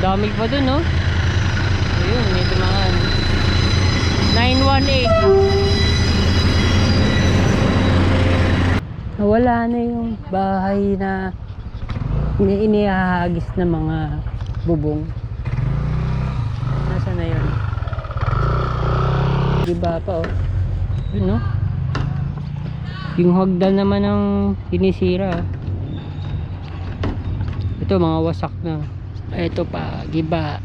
dami pa dun, no? Ayun, may dumaan. 918. Wala na yung bahay na ini inihahagis ng mga bubong. Nasaan na yun? Diba pa, oh. Yun, no? Yung hagdan naman ng sinisira. Ito, mga wasak na. Ito pa, giba.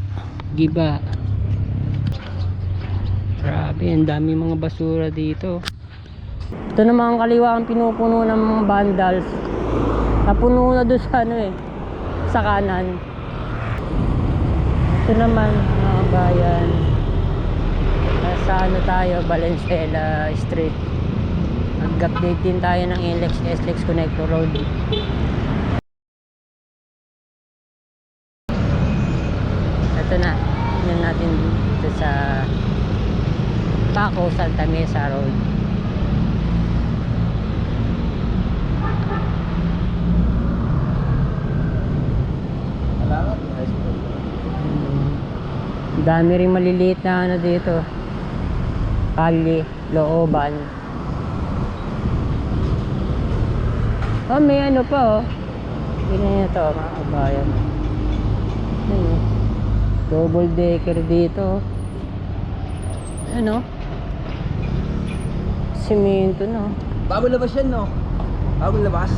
Giba. Grabe, ang dami mga basura dito. Ito naman ang kaliwa ang pinupuno ng mga vandals. Napuno na doon sa ano eh, sa kanan. Ito naman, mga bayan. Nasa ano tayo, Valenzuela Street. Nag-update din tayo ng NLEX SLEX Connector Road. Ito na, yun natin dito sa Paco, Santa Mesa Road. Ang dami rin maliliit na ano dito. Kali, looban. Oh, may ano pa oh. Tingnan niyo to mga kabayan. Double decker dito. Ano? Simento no. Bago labas yan, no? Bago labas.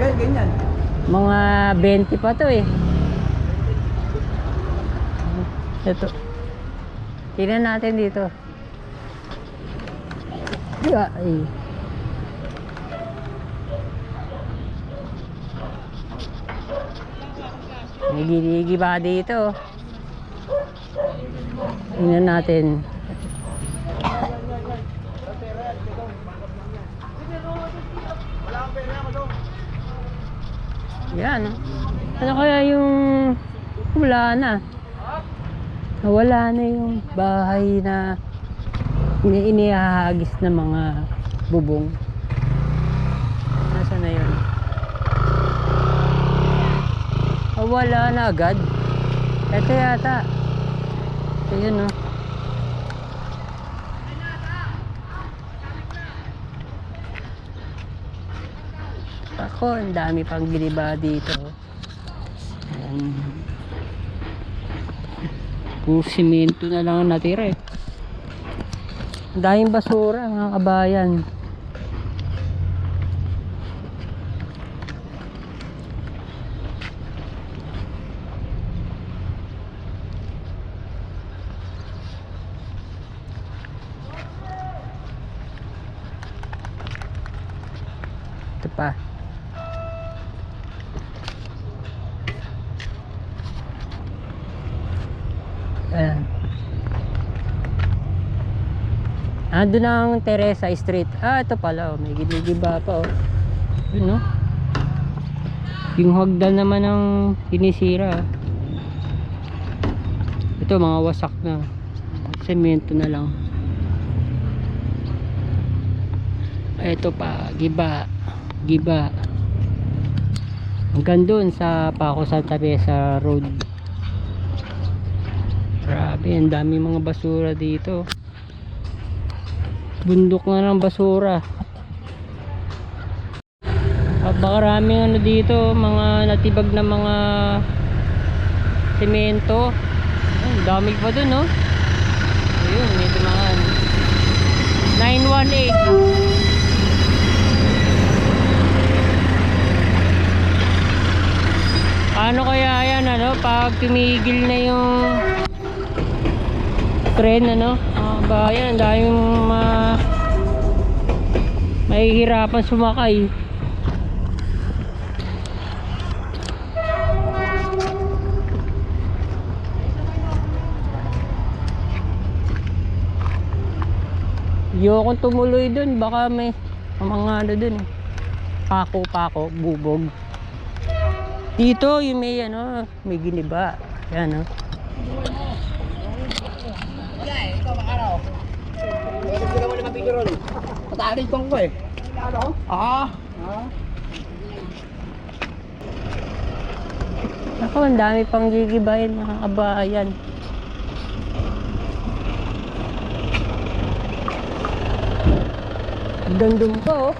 Ganyan, ganyan. Mga 20 pa to eh. Ito. Tingnan natin dito. Ay. May giligi ba dito? Tingnan natin. Yan. Ano kaya yung wala na? Wala na yung bahay na ini inihahagis ng mga bubong. Nasaan na yun? Ah, wala na agad. Ito yata. Ito yun, no? Ako, ang dami pang giniba dito. Ayan. Puro simento na lang ang natira eh. Daming basura mga kabayan. Ito pa. Ayan. Ando ng Teresa Street. Ah, ito pala. Oh. May ginigiba pa. Oh. Yun, no? Yung hagdan naman ng sinisira. Ito, mga wasak na. Semento na lang. Ito pa, giba. Giba. Hanggang doon sa Paco Santa Mesa Road. Grabe, ang dami mga basura dito. Bundok na ng basura. At maraming ano dito, mga natibag na mga semento. Ay, dami pa dun, no? Ayun, may dumaan. 918. Paano kaya yan, ano? Pag tumigil na yung tren, ano? Ah, bayan, daming ma... mahihirapan sumakay. Ayokong tumuloy dun, baka may mga ano dun eh. Pako-pako, bubog. Dito, yung may ano, may giniba. Yan, oh. Picture ron. Patalis ko eh. Ah. Ako, ang dami pang gigibahin mga kabayan. Gandun pa oh.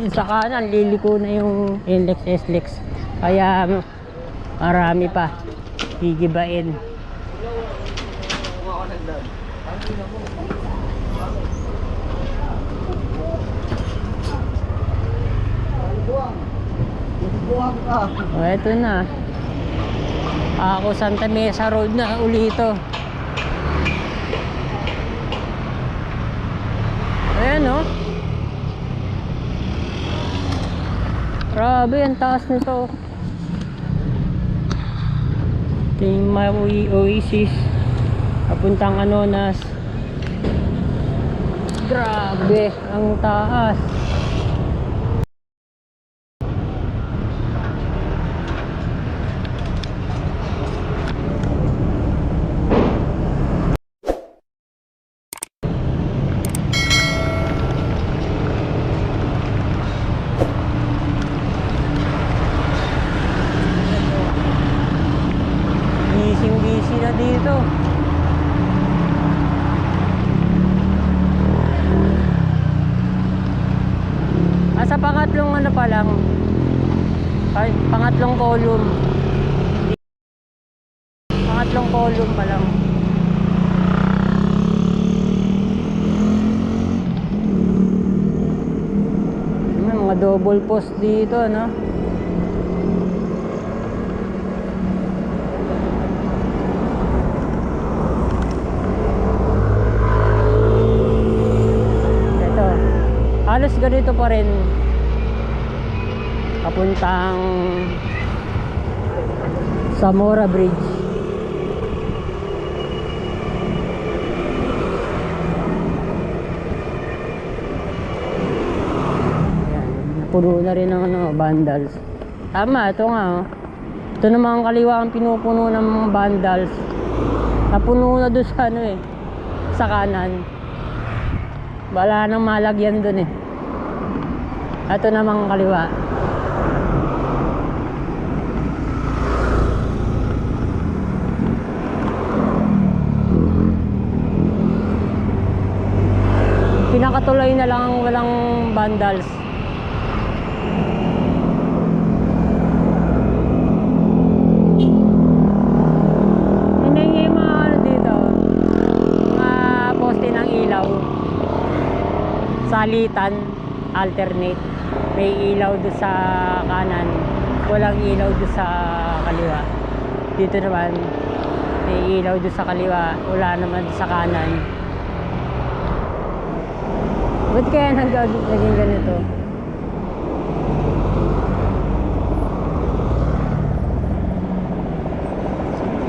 Yung sa kanan, liliko na yung NLEX SLEX. Kaya marami pa. Gigibain. O, eto na. Ako Santa Mesa Road na uli ito. Ayan o. Grabe, ang taas nito. Ito yung Maui Oasis. Papuntang Anonas. Grabe, ang taas. Busy busy na dito. Ah, sa pangatlong ano pa lang. Ay, pangatlong column. Pangatlong column pa lang. May mga double post dito, no? Ito. Halos ganito pa rin. Papuntang Zamora Bridge. Napuno na rin ng ano, vandals. Tama, ito nga. Oh. Ito naman ang kaliwa ang pinupuno ng mga vandals. Napuno na doon sa ano eh. Sa kanan. Wala nang malagyan dun eh. Ito namang kaliwa. Pinakatuloy na lang ang walang vandals. Salitan alternate may ilaw doon sa kanan walang ilaw doon sa kaliwa. Dito naman may ilaw doon sa kaliwa wala naman sa kanan. Ba't kaya nag naging ganito?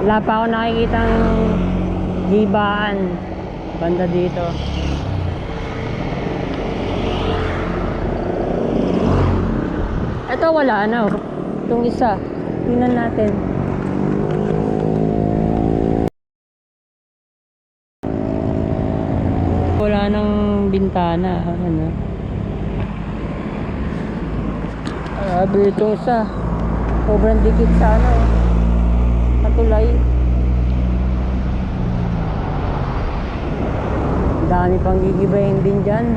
Wala pa ako nakikitang gibaan. Banda dito Ito wala na. oh. Itong isa. Tingnan natin. Wala nang bintana. Ano? Grabe itong isa. Sobrang dikit sa ano. oh. Katulay. Dami pang gigibayin din dyan.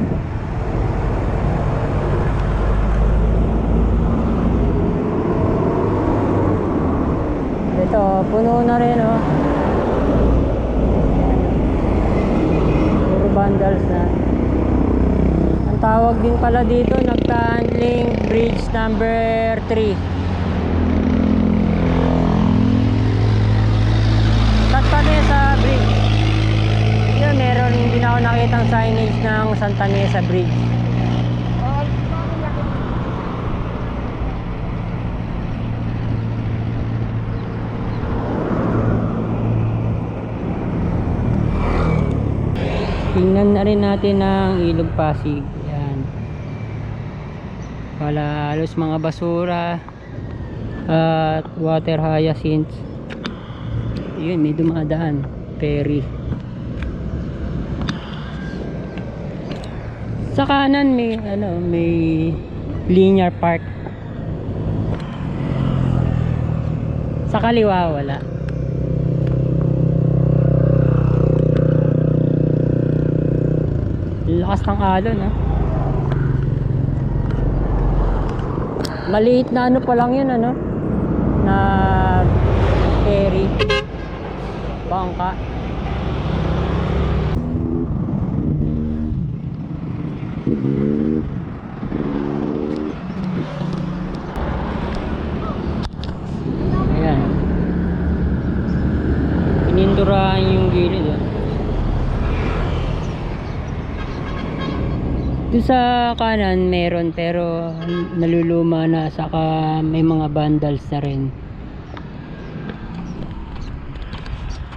Ito, puno na rin oh. Puro vandals na. Ang tawag din pala dito, Nagtahandling Bridge number 3. Santa Mesa Bridge. Yun, meron din ako nakitang signage ng Santa Mesa Bridge. tingnan na rin natin ang ilog pasig. Yan wala halos mga basura at water hyacinths. Yun may dumadaan. Ferry. Sa kanan may ano may linear park. Sa kaliwa wala. Lakas ng alon ha. Maliit na ano pa lang yun ano. Na ferry. Bangka. Ayan. Pinindurahan yung gilid. Oh. Doon sa kanan meron pero naluluma na saka may mga vandals na rin.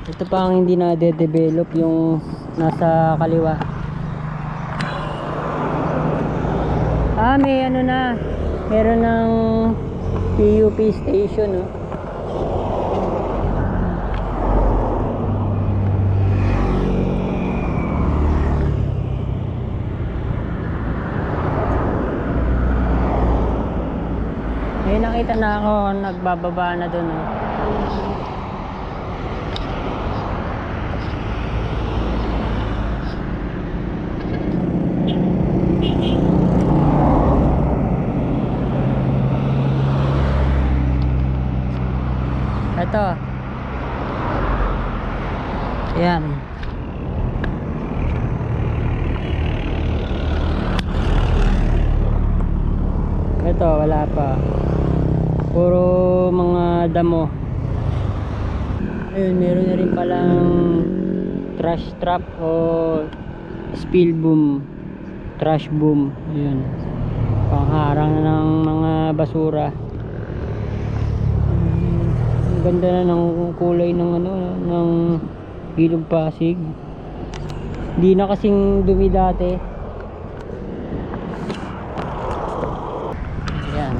Ito pa ang hindi na de-develop yung nasa kaliwa. Ah, may ano na. Meron ng PUP station, oh. May nakita na ako nagbababa na doon, oh. Ito. Ayan. Ito, wala pa. Puro mga damo. Ayun, meron na rin palang trash trap o spill boom. Trash boom. Ayun. Pangharang ng mga basura. Ang ganda na ng kulay ng ano ng Ilog Pasig. Hindi na kasing dumi dati. Ayan.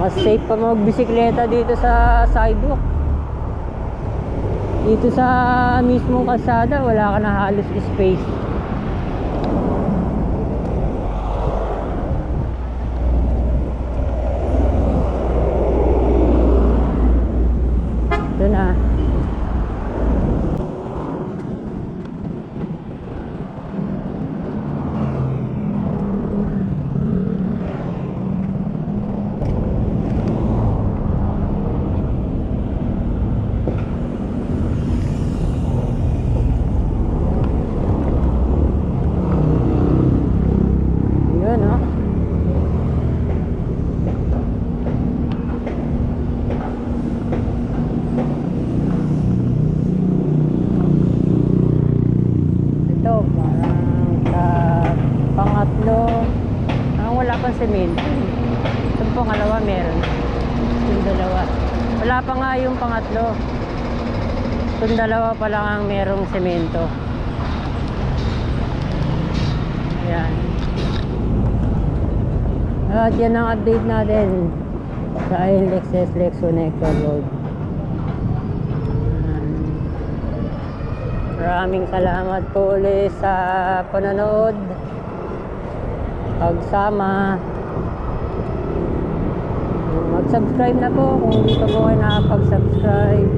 Mas safe pa magbisikleta dito sa sidewalk. Dito sa mismong kalsada, wala ka na halos space. Ito na. Yun, oh. Ito, parang sa pangatlo, ang wala pang semento. Ito pangalawa meron. Yung dalawa. Wala pa nga yung pangatlo. Yung dalawa pa lang ang merong semento. Ayan. At yan ang update natin sa Lexus Lexo Nectar Road. Maraming salamat po ulit sa panonood. Pagsama. Mag-subscribe na po kung hindi pa po kayo nakapag-subscribe.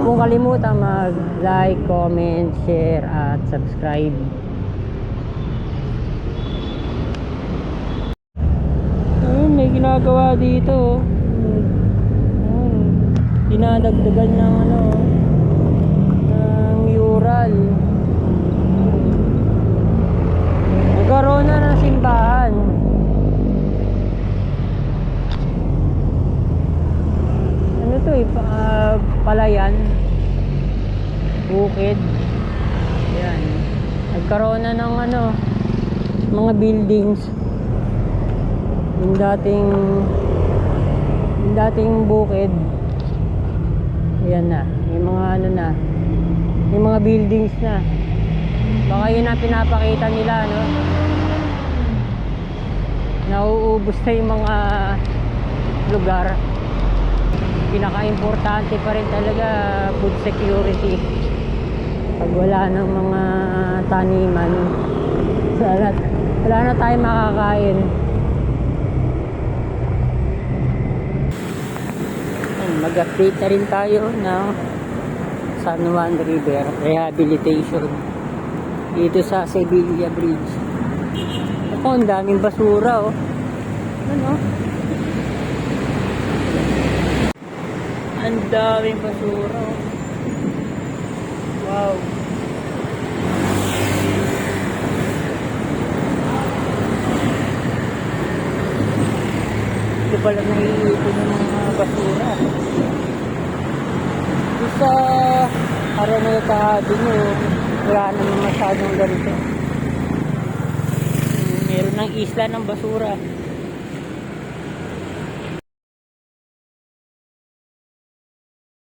Kung kalimutan mag-like, comment, share at subscribe. Ayun, may ginagawa dito. oh. Dinadagdagan ng ano, ng mural. Nagkaroon na ng simbahan. Ano to eh, pa, ah, palayan. Bukid. Yan. Nagkaroon na ng ano, mga buildings. Yung dating yung dating bukid. Ayan na. Yung mga ano na. Yung mga buildings na. Baka yun ang pinapakita nila, no? Nauubos na yung mga lugar. Pinaka-importante pa rin talaga food security. Pag wala ng mga taniman, lahat Wala na tayong makakain. Mag-update na rin tayo ng San Juan River Rehabilitation dito sa Sevilla Bridge. Ako, ang daming basura oh. Ano? Ang daming basura oh. Wow. Ito pala naiipon ng mga basura. Ito sa Araneta Avenue, wala naman masyadong ganito. Meron ng isla ng basura.